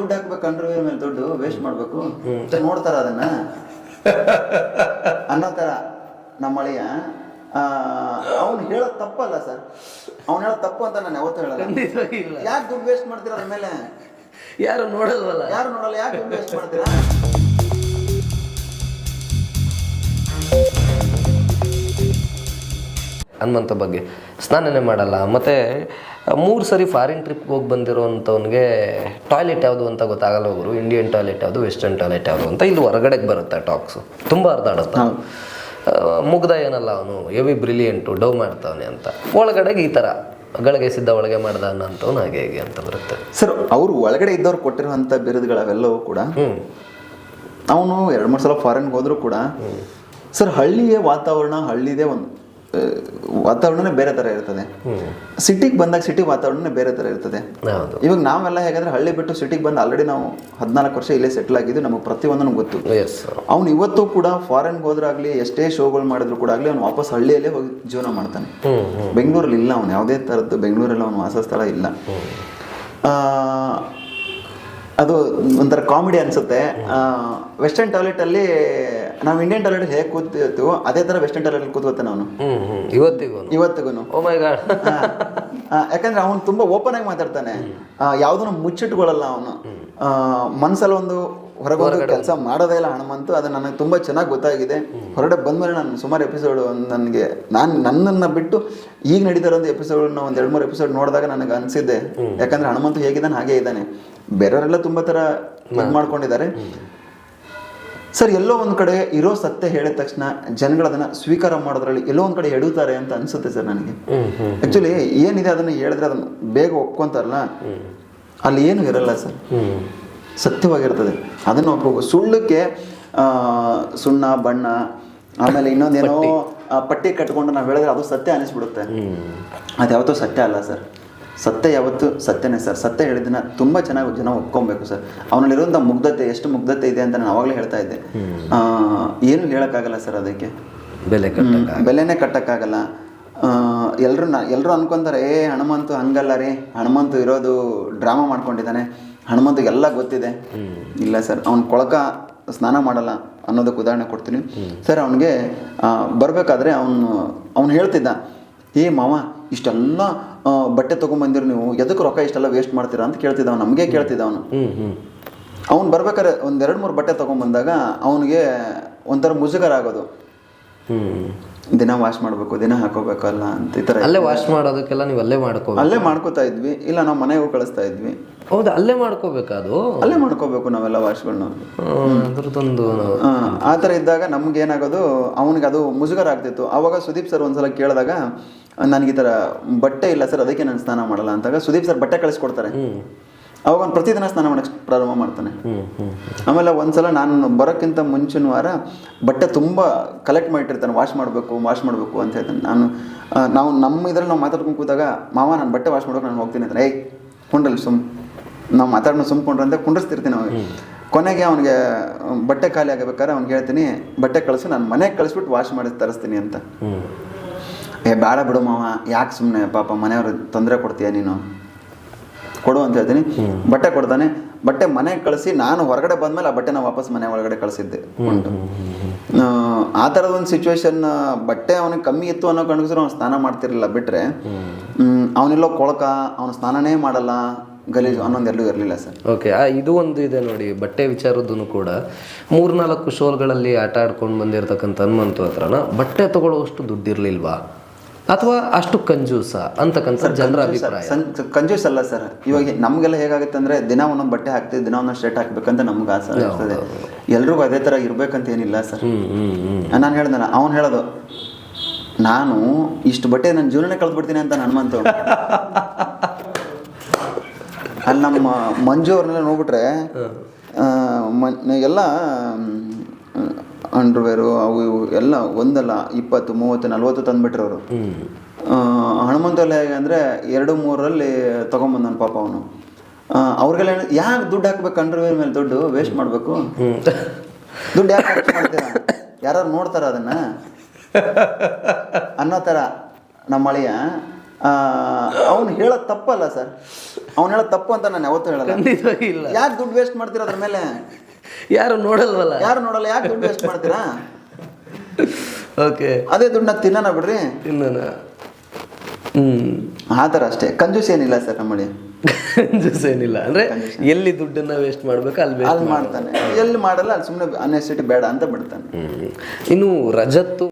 ದುಡ್ಡು ಹಾಕ್ಬೇಕು ಅಂಡರ್ವೇರ್ ಮೇಲೆ ದುಡ್ಡು ವೇಸ್ಟ್ ಮಾಡ್ಬೇಕು. ನೋಡ್ತಾರ ಅದನ್ನ? ಅನ್ನೋ ಥರ ನಮ್ಮ ಅಳಿಯ. ಅವ್ನು ಹೇಳೋದು ತಪ್ಪಲ್ಲ ಸರ್. ಅವ್ನು ಹೇಳೋದು ತಪ್ಪು ಅಂತ ನಾನು ಯಾವತ್ತೂ ಹೇಳಲ್ಲ. ಖಂಡಿತವಾಗಿ ಇಲ್ಲ. ಯಾಕೆ ದುಡ್ಡು ವೇಸ್ಟ್ ಮಾಡ್ತೀರ ಅದ್ರ ಮೇಲೆ? ಯಾರು ನೋಡಲ್ವಲ್ಲ? ಯಾರು ನೋಡಲ್ಲ? ಯಾಕೆ ದುಡ್ಡು ವೇಸ್ಟ್ ಮಾಡ್ತೀರಾ? ಹನುಮಂತ ಬಗ್ಗೆ ಸ್ನಾನನೇ ಮಾಡಲ್ಲ. ಮತ್ತು ಮೂರು ಸರಿ ಫಾರಿನ್ ಟ್ರಿಪ್ಗೆ ಹೋಗಿ ಬಂದಿರೋವಂಥವ್ನಿಗೆ ಟಾಯ್ಲೆಟ್ ಯಾವುದು ಅಂತ ಗೊತ್ತಾಗಲ್ಲ ಹೋಗೋರು ಇಂಡಿಯನ್ ಟಾಯ್ಲೆಟ್ ಯಾವುದು ವೆಸ್ಟರ್ನ್ ಟಾಯ್ಲೆಟ್ ಯಾವುದು ಅಂತ ಇಲ್ಲಿ ಹೊರಗಡೆಗೆ ಬರುತ್ತೆ ಟಾಕ್ಸು ತುಂಬ ಅರ್ಧಾಡುತ್ತೆ ಮುಗ್ದ ಏನಲ್ಲ ಅವನು ಎವಿ ಬ್ರಿಲಿಯಂಟು ಡವ್ ಮಾಡ್ತಾವನೆ ಅಂತ. ಒಳಗಡೆಗೆ ಈ ಥರ ಗಳಿಗೆ ಸಿದ್ಧ ಒಳಗೆ ಮಾಡ್ದ ಅನ್ನೋಂಥವ್ನು ಹಾಗೆ ಹೇಗೆ ಅಂತ ಬರುತ್ತೆ. ಸರ್ ಅವರು ಒಳಗಡೆ ಇದ್ದವ್ರು ಕೊಟ್ಟಿರುವಂಥ ಬಿರುದುಗಳವೆಲ್ಲವೂ ಕೂಡ ಅವನು ಎರಡು ಮೂರು ಸಲ ಫಾರಿನ್ಗೆ ಹೋದರೂ ಕೂಡ ಸರ್ ಹಳ್ಳಿಯ ವಾತಾವರಣ ಹಳ್ಳಿದೇ ಒಂದು. ವಾತಾವರಣನೇ ಬೇರೆ ಥರ ಇರ್ತದೆ. ಸಿಟಿಗೆ ಬಂದಾಗ ಸಿಟಿ ವಾತಾವರಣನೇ ಬೇರೆ ಥರ ಇರ್ತದೆ. ಇವಾಗ ನಾವೆಲ್ಲ ಹೇಗಂದ್ರೆ ಹಳ್ಳಿ ಬಿಟ್ಟು ಸಿಟಿಗೆ ಬಂದು ಆಲ್ರೆಡಿ ನಾವು ಹದಿನಾಲ್ಕು ವರ್ಷ ಇಲ್ಲೇ ಸೆಟ್ಲ್ ಆಗಿದ್ದು ನಮಗೆ ಪ್ರತಿಯೊಂದನೂ ಗೊತ್ತು. ಅವ್ನು ಇವತ್ತು ಕೂಡ ಫಾರಿನ್ಗೆ ಹೋದ್ರಾಗ್ಲಿ ಎಷ್ಟೇ ಶೋಗಳು ಮಾಡಿದ್ರು ಕೂಡ ಆಗಲಿ ಅವ್ನು ವಾಪಸ್ ಹಳ್ಳಿಯಲ್ಲೇ ಹೋಗಿ ಜೀವನ ಮಾಡ್ತಾನೆ. ಬೆಂಗಳೂರಲ್ಲಿ ಇಲ್ಲ ಅವ್ನು ಯಾವುದೇ ಥರದ್ದು ಬೆಂಗಳೂರಲ್ಲಿ ಅವನು ವಾಸ ಸ್ಥಳ ಇಲ್ಲ ಅದು ಒಂಥರ ಕಾಮಿಡಿ ಅನ್ಸುತ್ತೆ. ವೆಸ್ಟರ್ನ್ ಟಾಯ್ಲೆಟಲ್ಲಿ ನಾವು ಇಂಡಿಯನ್ ಟಾಯ್ಲೆಟ್ ಹೇಗೆ ಕೂತಿರ್ತೀವೋ ಅದೇ ಥರ ವೆಸ್ಟರ್ನ್ ಟಾಯ್ಲೆಟ್ ಕೂತ್ಕೋತಾನೆ ಅವನು ಇವತ್ತಿಗೂ ಇವತ್ತಿಗೂ ಓ ಮೈ ಗಾಡ್ ಯಾಕಂದ್ರೆ ಅವನು ತುಂಬಾ ಓಪನ್ ಆಗಿ ಮಾತಾಡ್ತಾನೆ. ಯಾವುದನ್ನು ಮುಚ್ಚಿಟ್ಕೊಳ್ಳಲ್ಲ ಅವನು. ಮನಸ್ಸಲ್ಲಿ ಒಂದು ಹೊರಗೆ ಕೆಲಸ ಮಾಡೋದೇ ಇಲ್ಲ ಹನುಮಂತು ಅದು ನನಗೆ ತುಂಬ ಚೆನ್ನಾಗಿ ಗೊತ್ತಾಗಿದೆ. ಹೊರಗಡೆ ಬಂದಮೇಲೆ ನಾನು ಸುಮಾರು ಎಪಿಸೋಡ್ ನನಗೆ ನಾನು ನನ್ನನ್ನು ಬಿಟ್ಟು ಈಗ ನಡೀತಾ ಎಪಿಸೋಡ್ ಎಪಿಸೋಡ್ನ ಒಂದು ಎರಡು ಮೂರು ಎಪಿಸೋಡ್ ನೋಡಿದಾಗ ನನಗೆ ಅನಿಸಿದ್ದೆ. ಯಾಕಂದ್ರೆ ಹನುಮಂತು ಹೇಗಿದ್ದಾನೆ ಹಾಗೇ ಇದ್ದಾನೆ. ಬೇರೆಯವರೆಲ್ಲ ತುಂಬ ಥರ ಇದು ಮಾಡ್ಕೊಂಡಿದ್ದಾರೆ. ಸರ್ ಎಲ್ಲೋ ಒಂದು ಕಡೆ ಇರೋ ಸತ್ಯ ಹೇಳಿದ ತಕ್ಷಣ ಜನಗಳು ಅದನ್ನ ಸ್ವೀಕಾರ ಮಾಡೋದ್ರಲ್ಲಿ ಎಲ್ಲೋ ಒಂದು ಕಡೆ ಎಡುತ್ತಾರೆ ಅಂತ ಅನ್ಸುತ್ತೆ ಸರ್ ನನಗೆ. ಆಕ್ಚುಲಿ ಏನಿದೆ ಅದನ್ನ ಹೇಳಿದ್ರೆ ಅದನ್ನು ಬೇಗ ಒಪ್ಕೊಂತಾರಲ್ಲ? ಅಲ್ಲಿ ಏನು ಇರಲ್ಲ ಸರ್. ಸತ್ಯವಾಗಿರ್ತದೆ. ಅದನ್ನು ಒಪ್ಕೋಬೇಕು. ಸುಳ್ಳಕ್ಕೆ ಸುಣ್ಣ ಬಣ್ಣ ಆಮೇಲೆ ಇನ್ನೊಂದೇನೋ ಪಟ್ಟಿ. ಕಟ್ಕೊಂಡು ನಾವು ಹೇಳಿದ್ರೆ ಅದು ಸತ್ಯ ಅನಿಸ್ಬಿಡುತ್ತೆ. ಅದ್ಯಾವತ್ತೂ ಅದು ಯಾವತ್ತೂ ಸತ್ಯ ಅಲ್ಲ ಸರ್. ಸತ್ಯ ಯಾವತ್ತು? ಸತ್ಯನೇ ಸರ್. ಸತ್ಯ ಹೇಳಿದ್ದನ್ನ ತುಂಬ ಚೆನ್ನಾಗಿ ಜನ ಒಪ್ಕೊಬೇಕು ಸರ್. ಅವನಲ್ಲಿರುವಂಥ ಮುಗ್ಧತೆ ಎಷ್ಟು ಮುಗ್ಧತೆ ಇದೆ ಅಂತ ನಾನು ಅವಾಗಲೇ ಹೇಳ್ತಾ ಇದ್ದೆ. ಏನು ಹೇಳೋಕ್ಕಾಗಲ್ಲ ಸರ್ ಅದಕ್ಕೆ? ಬೆಲೆ. ಬೆಲೆನೇ ಕಟ್ಟೋಕ್ಕಾಗಲ್ಲ. ಎಲ್ಲರೂ ಎಲ್ಲರೂ ಅನ್ಕೊಂತಾರೆ ಏ ಹನುಮಂತು ಹಂಗಲ್ಲ ರೀ. ಹನುಮಂತು ಇರೋದು ಡ್ರಾಮಾ ಮಾಡ್ಕೊಂಡಿದ್ದಾನೆ. ಹನುಮಂತಿಗೆಲ್ಲ ಗೊತ್ತಿದೆ. ಇಲ್ಲ ಸರ್. ಅವ್ನು ಕೊಳಕ ಸ್ನಾನ ಮಾಡಲ್ಲ ಅನ್ನೋದಕ್ಕೆ ಉದಾಹರಣೆ ಕೊಡ್ತೀನಿ. ಸರ್ ಅವನಿಗೆ ಬರಬೇಕಾದ್ರೆ ಅವನು ಅವ್ನು ಹೇಳ್ತಿದ್ದ ಏ ಮಾವ ಇಷ್ಟೆಲ್ಲ ಬಟ್ಟೆ ತೊಗೊಂಬಂದಿರು ನೀವು ಎದಕ್ಕೆ ರೊಕ್ಕ ಇಷ್ಟೆಲ್ಲ ವೇಸ್ಟ್ ಮಾಡ್ತೀರಾ ಅಂತ ಕೇಳ್ತಿದ್ದ ಅವ್ನು. ನಮಗೆ ಕೇಳ್ತಿದ್ದ ಅವನು ಬರ್ಬೇಕಾದ್ರೆ ಒಂದು ಎರಡು ಮೂರು ಬಟ್ಟೆ ತೊಗೊಂಬಂದಾಗ ಅವನಿಗೆ ಒಂಥರ ಮುಜುಗರ ಆಗೋದು. ದಿನ ವಾಶ್ ಮಾಡಬೇಕು ದಿನ ಹಾಕೋಬೇಕಲ್ಲ ಅಂತ ಈ ತರ ಅಲ್ಲೇ ವಾಶ್ ಮಾಡೋದಕ್ಕೆಲ್ಲ ನೀವು ಅಲ್ಲೇ ಮಾಡ್ಕೋ ಅಲ್ಲೇ ಮಾಡ್ಕೋತಾ ಇದ್ವಿ ಇಲ್ಲ ನಾವು ಮನೆಗೆ ಕಳಿಸ್ತಾ ಇದ್ವಿ. ಹೌದಾ ಅಲ್ಲೇ ಮಾಡ್ಕೋಬೇಕಾದು ಅಲ್ಲೇ ಮಾಡ್ಕೋಬೇಕು ನಾವೆಲ್ಲ ವಾಶ್ಗಳನ್ನ ಅದ್ರದ್ದೊಂದು ಆ ಥರ ಇದ್ದಾಗ ನಮ್ಗೆ ಏನಾಗೋದು ಅವನಿಗೆ ಅದು ಮುಜುಗರ ಆಗ್ತಿತ್ತು. ಅವಾಗ ಸುದೀಪ್ ಸರ್ ಒಂದ್ಸಲ ಕೇಳಿದಾಗ ನನಗೆ ಈ ಥರ ಬಟ್ಟೆ ಇಲ್ಲ ಸರ್ ಅದಕ್ಕೆ ನಾನು ಸ್ನಾನ ಮಾಡಲ್ಲ ಅಂತಾಗ ಸುದೀಪ್ ಸರ್ ಬಟ್ಟೆ ಕಳಿಸ್ಕೊಡ್ತಾರೆ ಅವಾಗ ಅವ್ನು ಪ್ರತಿದಿನ ಸ್ನಾನ ಮಾಡಕ್ಕೆ ಪ್ರಾರಂಭ ಮಾಡ್ತಾನೆ. ಆಮೇಲೆ ಒಂದ್ಸಲ ನಾನು ಬರೋಕ್ಕಿಂತ ಮುಂಚಿನ ವಾರ ಬಟ್ಟೆ ತುಂಬ ಕಲೆಕ್ಟ್ ಮಾಡಿಟ್ಟಿರ್ತಾನೆ. ವಾಶ್ ಮಾಡಬೇಕು ವಾಶ್ ಮಾಡಬೇಕು ಅಂತ ಹೇಳ್ತಾನೆ. ನಾನು ನಾವು ನಮ್ಮ ಇದ್ರಲ್ಲಿ ನಾವು ಮಾತಾಡ್ಕೊಂಡು ಕೂತಾಗ ಮಾವ ನಾನು ಬಟ್ಟೆ ವಾಶ್ ಮಾಡೋಕೆ ನಾನು ಹೋಗ್ತೀನಿ ಅಂದ್ರೆ ಏಯ್ ಕುಂಡ್ರಲ್ಲಿ ಸುಮ್ ನಾವು ಮಾತಾಡೋಣ ಸುಮ್ಕೊಂಡ್ರೆ ಅಂತ ಕುಂಡಿಸ್ತಿರ್ತೀನಿ ಅವಾಗ ಕೊನೆಗೆ ಅವನಿಗೆ ಬಟ್ಟೆ ಖಾಲಿ ಆಗಬೇಕಾದ್ರೆ ಅವ್ನಿಗೆ ಹೇಳ್ತೀನಿ ಬಟ್ಟೆ ಕಳಿಸಿ ನಾನು ಮನೆಗೆ ಕಳಿಸ್ಬಿಟ್ಟು ವಾಶ್ ಮಾಡಿ ತರಿಸ್ತೀನಿ ಅಂತ. ಏ ಬೇಡ ಬಿಡು ಮಾವ ಯಾಕೆ ಸುಮ್ಮನೆ ಪಾಪ ಮನೆಯವ್ರಿಗೆ ತೊಂದರೆ ಕೊಡ್ತೀಯ ನೀನು? ಕೊಡು ಅಂತ ಹೇಳ್ತೀನಿ. ಬಟ್ಟೆ ಕೊಡ್ತಾನೆ. ಬಟ್ಟೆ ಮನೆಗೆ ಕಳಿಸಿ ನಾನು ಹೊರಗಡೆ ಬಂದ್ಮೇಲೆ ಆ ಬಟ್ಟೆನ ವಾಪಸ್ ಮನೆ ಒಳಗಡೆ ಕಳಿಸಿದ್ದೆ. ಉಂಟು. ಆ, ಆ ಥರದ ಒಂದು ಸಿಚುವೇಶನ್ ಬಟ್ಟೆ ಅವನಿಗೆ ಕಮ್ಮಿ ಇತ್ತು ಅನ್ನೋ ಕಣ್ಗಿಸ್ರು ಅವ್ನು ಸ್ನಾನ ಮಾಡ್ತಿರ್ಲಿಲ್ಲ. ಬಿಟ್ರೆ ಅವನೆಲ್ಲೋ ಕೊಳಕ ಅವನು ಸ್ನಾನನೇ ಮಾಡಲ್ಲ. ಗಲೀಜು ಅನ್ನೊಂದೆರಡು ಇರಲಿಲ್ಲ ಸರ್. ಓಕೆ ಇದು ಒಂದು ಇದೆ ನೋಡಿ. ಬಟ್ಟೆ ವಿಚಾರದ್ದು ಕೂಡ ಮೂರ್ನಾಲ್ಕು ಶೋಲ್ಗಳಲ್ಲಿ ಆಟ ಆಡ್ಕೊಂಡು ಬಂದಿರತಕ್ಕಂಥ ಹನುಮಂತು ಹತ್ರನ ಬಟ್ಟೆ ತಗೊಳ್ಳೋಷ್ಟು ದುಡ್ಡಿರ್ಲಿಲ್ವಾ? ಅಥವಾ ಅಷ್ಟು ಕಂಜೂಸ ಅಂತಕ್ಕಂಥ ಜನರ ಅಭಿಪ್ರಾಯ? ಕಂಜೂಸ್ ಅಲ್ಲ ಸರ್. ಇವಾಗ ನಮಗೆಲ್ಲ ಹೇಗಾಗುತ್ತೆ ಅಂದ್ರೆ ದಿನ ಒಂದೊಂದು ಬಟ್ಟೆ ಹಾಕ್ತೀವಿ ದಿನ ಒಂದೊಂದು ಶರ್ಟ್ ಹಾಕ್ಬೇಕಂತ ನಮ್ಗೆ ಆಸೆ ಇರ್ತದೆ ಎಲ್ರಿಗೂ ಅದೇ ಥರ ಇರ್ಬೇಕಂತ ಏನಿಲ್ಲ ಸರ್. ನಾನು ಹೇಳ್ದಲ್ಲ ಅವ್ನು ಹೇಳೋದು ನಾನು ಇಷ್ಟು ಬಟ್ಟೆ ನನ್ನ ಜೀವನನೇ ಕಳೆದ್ಬಿಡ್ತೀನಿ ಅಂತ ಹನುಮಂತ ಅಲ್ಲಿ ನಮ್ಮ ಮಂಜು ಅವ್ರನ್ನೆಲ್ಲ ನೋಡ್ಬಿಟ್ರೆ ಎಲ್ಲ ಅಂಡ್ರವೇರು ಅವು ಇವು ಎಲ್ಲ ಒಂದಲ್ಲ ಇಪ್ಪತ್ತು ಮೂವತ್ತು ನಲ್ವತ್ತು ತಂದುಬಿಟ್ರು ಅವರು ಹನುಮಂತಲ್ಲಿ ಹೇಗೆ ಅಂದರೆ ಎರಡು ಮೂರರಲ್ಲಿ ತೊಗೊಂಬಂದನು ಪಾಪ ಅವನು. ಅವ್ರಿಗೆಲ್ಲ ಯಾಕೆ ದುಡ್ಡು ಹಾಕ್ಬೇಕು ಅಂಡರ್ವೇರ್ ಮೇಲೆ ದುಡ್ಡು? ವೇಸ್ಟ್ ಮಾಡಬೇಕು? ದುಡ್ಡು ಯಾಕೆ ಖರ್ಚು ಮಾಡ್ತೀರಾ? ಯಾರು ನೋಡ್ತಾರ ಅದನ್ನ? ಅನ್ನೋ ಥರ ನಮ್ಮ ಅಳಿಯ. ಅವ್ನು ಹೇಳೋದು ತಪ್ಪಲ್ಲ ಸರ್. ಅವ್ನು ಹೇಳೋದು ತಪ್ಪು ಅಂತ ನಾನು ಯಾವತ್ತೂ ಹೇಳಲ್ಲ. ಯಾಕೆ ದುಡ್ಡು ವೇಸ್ಟ್ ಮಾಡ್ತೀರ ಅದ್ರ ಮೇಲೆ? ಯಾರು ನೋಡಲ್ವಲ್ಲ? ಯಾರು ನೋಡಲ್ಲ? ಯಾಕೆ ದುಡ್ಡು ವೇಸ್ಟ್ ಮಾಡ್ತೀರಾ? ಓಕೆ. ಅದೇ ದುಡ್ಡನ್ನ ತಿನ್ನೋಣ ಬಿಡ್ರಿ? ತಿನ್ನೋಣ ಹ್ಮ್. ಆ ಥರ ಅಷ್ಟೇ. ಕಂಜೂಸ್ ಏನಿಲ್ಲ ಸರ್ ನಮ್ಮಲ್ಲಿ ಕಂಜೂಸ್ ಏನಿಲ್ಲ. ಅಂದ್ರೆ ಎಲ್ಲಿ ದುಡ್ಡನ್ನ ವೇಸ್ಟ್ ಮಾಡ್ಬೇಕು ಅಲ್ಲಿ ಅಲ್ಲಿ ಮಾಡ್ತಾನೆ. ಎಲ್ಲಿ ಮಾಡಲ್ಲ ಅಲ್ಲಿ ಸುಮ್ಮನೆ ಅನ್ನೆಸಿಟಿ ಬೇಡ ಅಂತ ಬಿಡ್ತಾನೆ. ಇನ್ನು ರಜತ್ತು